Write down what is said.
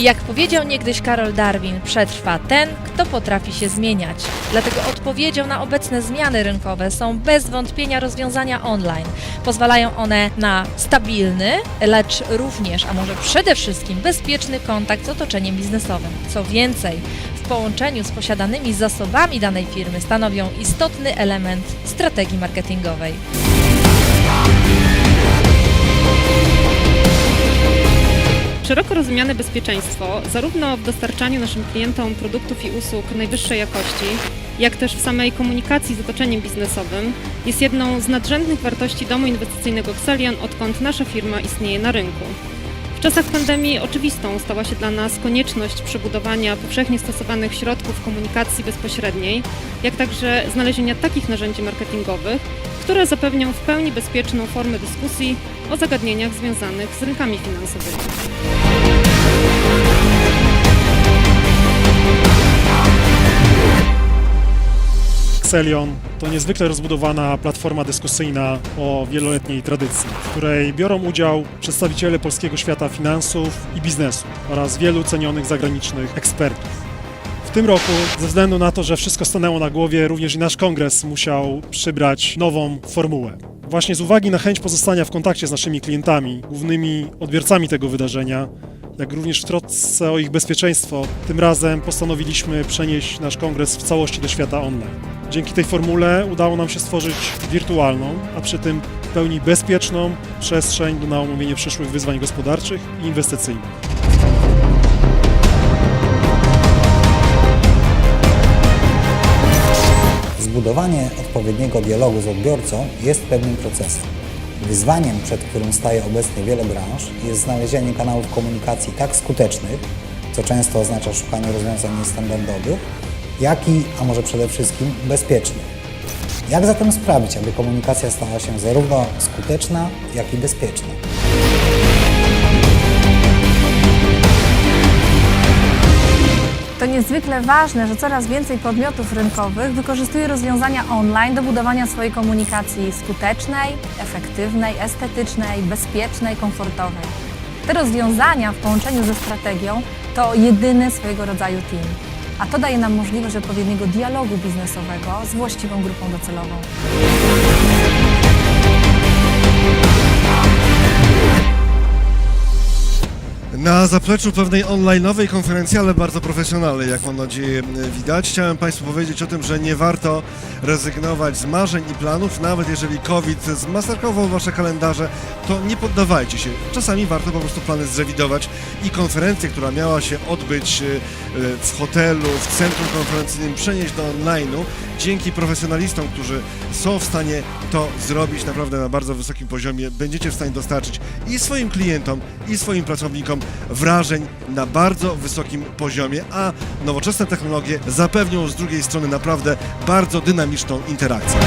I jak powiedział niegdyś Karol Darwin, przetrwa ten, kto potrafi się zmieniać. Dlatego odpowiedzią na obecne zmiany rynkowe są bez wątpienia rozwiązania online. Pozwalają one na stabilny, lecz również, a może przede wszystkim bezpieczny kontakt z otoczeniem biznesowym. Co więcej, w połączeniu z posiadanymi zasobami danej firmy stanowią istotny element strategii marketingowej. Szeroko rozumiane bezpieczeństwo, zarówno w dostarczaniu naszym klientom produktów i usług najwyższej jakości, jak też w samej komunikacji z otoczeniem biznesowym, jest jedną z nadrzędnych wartości domu inwestycyjnego Xelion, odkąd nasza firma istnieje na rynku. W czasach pandemii oczywistą stała się dla nas konieczność przebudowania powszechnie stosowanych środków komunikacji bezpośredniej, jak także znalezienia takich narzędzi marketingowych, które zapewnią w pełni bezpieczną formę dyskusji o zagadnieniach związanych z rynkami finansowymi. Xelion to niezwykle rozbudowana platforma dyskusyjna o wieloletniej tradycji, w której biorą udział przedstawiciele polskiego świata finansów i biznesu oraz wielu cenionych zagranicznych ekspertów. W tym roku, ze względu na to, że wszystko stanęło na głowie, również i nasz kongres musiał przybrać nową formułę. Właśnie z uwagi na chęć pozostania w kontakcie z naszymi klientami, głównymi odbiorcami tego wydarzenia, jak również w trosce o ich bezpieczeństwo, tym razem postanowiliśmy przenieść nasz kongres w całości do świata online. Dzięki tej formule udało nam się stworzyć wirtualną, a przy tym w pełni bezpieczną przestrzeń na omówienie przyszłych wyzwań gospodarczych i inwestycyjnych. Zbudowanie odpowiedniego dialogu z odbiorcą jest pewnym procesem. Wyzwaniem, przed którym staje obecnie wiele branż, jest znalezienie kanałów komunikacji tak skutecznych, co często oznacza szukanie rozwiązań niestandardowych, jak i, a może przede wszystkim, bezpiecznych. Jak zatem sprawić, aby komunikacja stała się zarówno skuteczna, jak i bezpieczna? To niezwykle ważne, że coraz więcej podmiotów rynkowych wykorzystuje rozwiązania online do budowania swojej komunikacji skutecznej, efektywnej, estetycznej, bezpiecznej, komfortowej. Te rozwiązania w połączeniu ze strategią to jedyny swojego rodzaju team. A to daje nam możliwość odpowiedniego dialogu biznesowego z właściwą grupą docelową. Na zapleczu pewnej online'owej konferencji, ale bardzo profesjonalnej, jak mam nadzieję widać, chciałem Państwu powiedzieć o tym, że nie warto rezygnować z marzeń i planów, nawet jeżeli COVID zmasakrował Wasze kalendarze, to nie poddawajcie się. Czasami warto po prostu plany zrewidować i konferencję, która miała się odbyć e, w hotelu, w centrum konferencyjnym, przenieść do online'u, dzięki profesjonalistom, którzy są w stanie to zrobić naprawdę na bardzo wysokim poziomie, będziecie w stanie dostarczyć i swoim klientom, i swoim pracownikom wrażeń na bardzo wysokim poziomie, a nowoczesne technologie zapewnią z drugiej strony naprawdę bardzo dynamiczną interakcję.